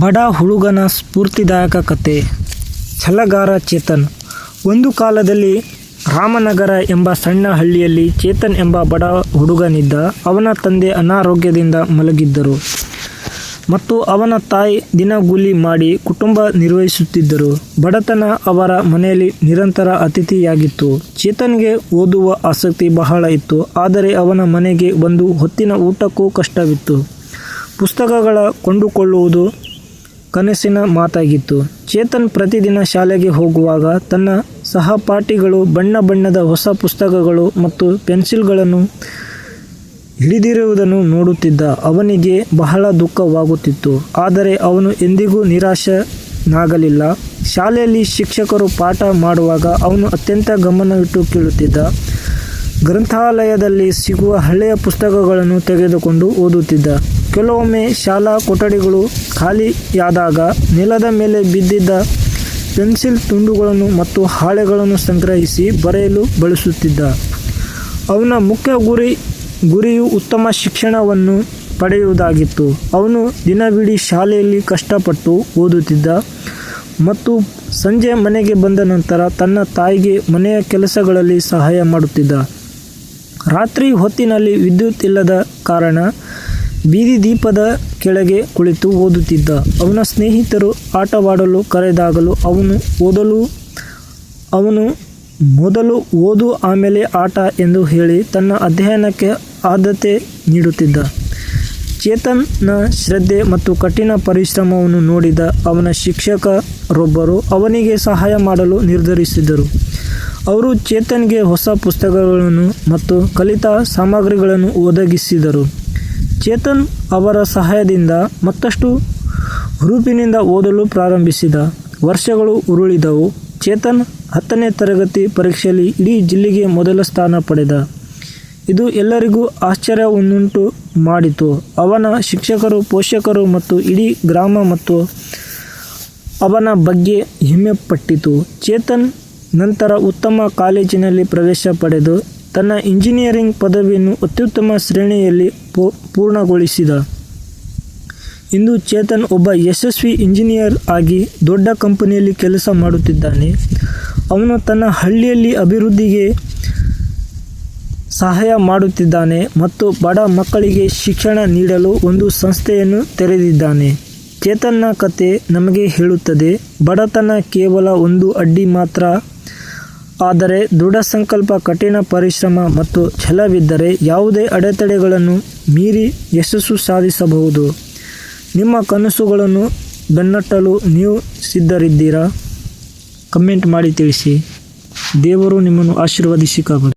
ಬಡ ಹುಡುಗನ ಸ್ಫೂರ್ತಿದಾಯಕ ಕತೆ. ಛಲಗಾರ ಚೇತನ್. ಒಂದು ಕಾಲದಲ್ಲಿ ರಾಮನಗರ ಎಂಬ ಸಣ್ಣ ಹಳ್ಳಿಯಲ್ಲಿ ಚೇತನ್ ಎಂಬ ಬಡ ಹುಡುಗನಿದ್ದ ಅವನ ತಂದೆ ಅನಾರೋಗ್ಯದಿಂದ ಮಲಗಿದ್ದರು. ಮತ್ತು ಅವನ ತಾಯಿ ದಿನಗೂಲಿ ಮಾಡಿ ಕುಟುಂಬ ನಿರ್ವಹಿಸುತ್ತಿದ್ದರು. ಬಡತನ ಅವರ ಮನೆಯಲ್ಲಿ ನಿರಂತರ ಅತಿಥಿಯಾಗಿತ್ತು. ಚೇತನ್ಗೆ ಓದುವ ಆಸಕ್ತಿ ಬಹಳ ಇತ್ತು. ಆದರೆ ಅವನ ಮನೆಗೆ ಒಂದು ಹೊತ್ತಿನ ಊಟಕ್ಕೂ ಕಷ್ಟವಿತ್ತು. ಪುಸ್ತಕಗಳ ಕೊಂಡುಕೊಳ್ಳುವುದು ಕನಸಿನ ಮಾತಾಗಿತ್ತು. ಚೇತನ್ ಪ್ರತಿದಿನ ಶಾಲೆಗೆ ಹೋಗುವಾಗ ತನ್ನ ಸಹಪಾಠಿಗಳು ಬಣ್ಣ ಬಣ್ಣದ ಹೊಸ ಪುಸ್ತಕಗಳು ಮತ್ತು ಪೆನ್ಸಿಲ್ಗಳನ್ನು ಹಿಡಿದಿರುವುದನ್ನು ನೋಡುತ್ತಿದ್ದ ಅವನಿಗೆ ಬಹಳ ದುಃಖವಾಗುತ್ತಿತ್ತು. ಆದರೆ ಅವನು ಎಂದಿಗೂ ನಿರಾಶನಾಗಲಿಲ್ಲ. ಶಾಲೆಯಲ್ಲಿ ಶಿಕ್ಷಕರು ಪಾಠ ಮಾಡುವಾಗ ಅವನು ಅತ್ಯಂತ ಗಮನವಿಟ್ಟು ಕೇಳುತ್ತಿದ್ದ. ಗ್ರಂಥಾಲಯದಲ್ಲಿ ಸಿಗುವ ಹಳೆಯ ಪುಸ್ತಕಗಳನ್ನು ತೆಗೆದುಕೊಂಡು ಓದುತ್ತಿದ್ದ. ಕೆಲವೊಮ್ಮೆ ಶಾಲಾ ಕೊಠಡಿಗಳು ಖಾಲಿಯಾದಾಗ ನೆಲದ ಮೇಲೆ ಬಿದ್ದಿದ್ದ ಪೆನ್ಸಿಲ್ ತುಂಡುಗಳನ್ನು ಮತ್ತು ಹಾಳೆಗಳನ್ನು ಸಂಗ್ರಹಿಸಿ ಬರೆಯಲು ಬಳಸುತ್ತಿದ್ದ. ಅವನ ಮುಖ್ಯ ಗುರಿ, ಗುರಿಯು ಉತ್ತಮ ಶಿಕ್ಷಣವನ್ನು ಪಡೆಯುವುದಾಗಿತ್ತು. ಅವನು ದಿನವಿಡೀ ಶಾಲೆಯಲ್ಲಿ ಕಷ್ಟಪಟ್ಟು ಓದುತ್ತಿದ್ದ ಮತ್ತು ಸಂಜೆ ಮನೆಗೆ ಬಂದ ನಂತರ ತನ್ನ ತಾಯಿಗೆ ಮನೆಯ ಕೆಲಸಗಳಲ್ಲಿ ಸಹಾಯ ಮಾಡುತ್ತಿದ್ದ. ರಾತ್ರಿ ಹೊತ್ತಿನಲ್ಲಿ ವಿದ್ಯುತ್ ಇಲ್ಲದ ಕಾರಣ ಬೀದಿ ದೀಪದ ಕೆಳಗೆ ಕುಳಿತು ಓದುತ್ತಿದ್ದ. ಅವನ ಸ್ನೇಹಿತರು ಆಟವಾಡಲು ಕರೆದಾಗಲೂ ಅವನು ಓದಲು, ಅವನು ಮೊದಲು ಓದು, ಆಮೇಲೆ ಆಟ ಎಂದು ಹೇಳಿ ತನ್ನ ಅಧ್ಯಯನಕ್ಕೆ ಆದ್ಯತೆ ನೀಡುತ್ತಿದ್ದ. ಚೇತನ್ನ ಶ್ರದ್ಧೆ ಮತ್ತು ಕಠಿಣ ಪರಿಶ್ರಮವನ್ನು ನೋಡಿದ ಅವನ ಶಿಕ್ಷಕರೊಬ್ಬರು ಅವನಿಗೆ ಸಹಾಯ ಮಾಡಲು ನಿರ್ಧರಿಸಿದರು. ಅವರು ಚೇತನ್ಗೆ ಹೊಸ ಪುಸ್ತಕಗಳನ್ನು ಮತ್ತು ಕಲಿತಾ ಸಾಮಗ್ರಿಗಳನ್ನು ಒದಗಿಸಿದರು. ಚೇತನ್ ಅವರ ಸಹಾಯದಿಂದ ಮತ್ತಷ್ಟು ಹುರುಪಿನಿಂದ ಓದಲು ಪ್ರಾರಂಭಿಸಿದ. ವರ್ಷಗಳು ಉರುಳಿದವು. ಚೇತನ್ ಹತ್ತನೇ ತರಗತಿ ಪರೀಕ್ಷೆಯಲ್ಲಿ ಇಡೀ ಜಿಲ್ಲೆಗೆ ಮೊದಲ ಸ್ಥಾನ ಪಡೆದ. ಇದು ಎಲ್ಲರಿಗೂ ಆಶ್ಚರ್ಯವನ್ನುಂಟು ಮಾಡಿತು. ಅವನ ಶಿಕ್ಷಕರು, ಪೋಷಕರು ಮತ್ತು ಇಡೀ ಗ್ರಾಮ ಮತ್ತು ಅವನ ಬಗ್ಗೆ ಹೆಮ್ಮೆಪಟ್ಟಿತು. ಚೇತನ್ ನಂತರ ಉತ್ತಮ ಕಾಲೇಜಿನಲ್ಲಿ ಪ್ರವೇಶ ಪಡೆದು ತನ್ನ ಇಂಜಿನಿಯರಿಂಗ್ ಪದವಿಯನ್ನು ಅತ್ಯುತ್ತಮ ಶ್ರೇಣಿಯಲ್ಲಿ ಪೂರ್ಣಗೊಳಿಸಿದ. ಇಂದು ಚೇತನ್ ಒಬ್ಬ ಯಶಸ್ವಿ ಇಂಜಿನಿಯರ್ ಆಗಿ ದೊಡ್ಡ ಕಂಪನಿಯಲ್ಲಿ ಕೆಲಸ ಮಾಡುತ್ತಿದ್ದಾನೆ. ಅವನು ತನ್ನ ಹಳ್ಳಿಯಲ್ಲಿ ಅಭಿವೃದ್ಧಿಗೆ ಸಹಾಯ ಮಾಡುತ್ತಿದ್ದಾನೆ ಮತ್ತು ಬಡ ಮಕ್ಕಳಿಗೆ ಶಿಕ್ಷಣ ನೀಡಲು ಒಂದು ಸಂಸ್ಥೆಯನ್ನು ತೆರೆದಿದ್ದಾನೆ. ಚೇತನ್ನ ಕತೆ ನಮಗೆ ಹೇಳುತ್ತದೆ, ಬಡತನ ಕೇವಲ ಒಂದು ಅಡ್ಡಿ ಮಾತ್ರ ಆದರೆ ದೃಢ ಸಂಕಲ್ಪ, ಕಠಿಣ ಪರಿಶ್ರಮ ಮತ್ತು ಛಲವಿದ್ದರೆ ಯಾವುದೇ ಅಡೆತಡೆಗಳನ್ನು ಮೀರಿ ಯಶಸ್ಸು ಸಾಧಿಸಬಹುದು. ನಿಮ್ಮ ಕನಸುಗಳನ್ನು ಬೆನ್ನಟ್ಟಲು ನೀವು ಸಿದ್ಧರಿದ್ದೀರಾ? ಕಮೆಂಟ್ ಮಾಡಿ ತಿಳಿಸಿ. ದೇವರು ನಿಮ್ಮನ್ನು ಆಶೀರ್ವದಿಸಿ ಕಾಪಾಡಿ.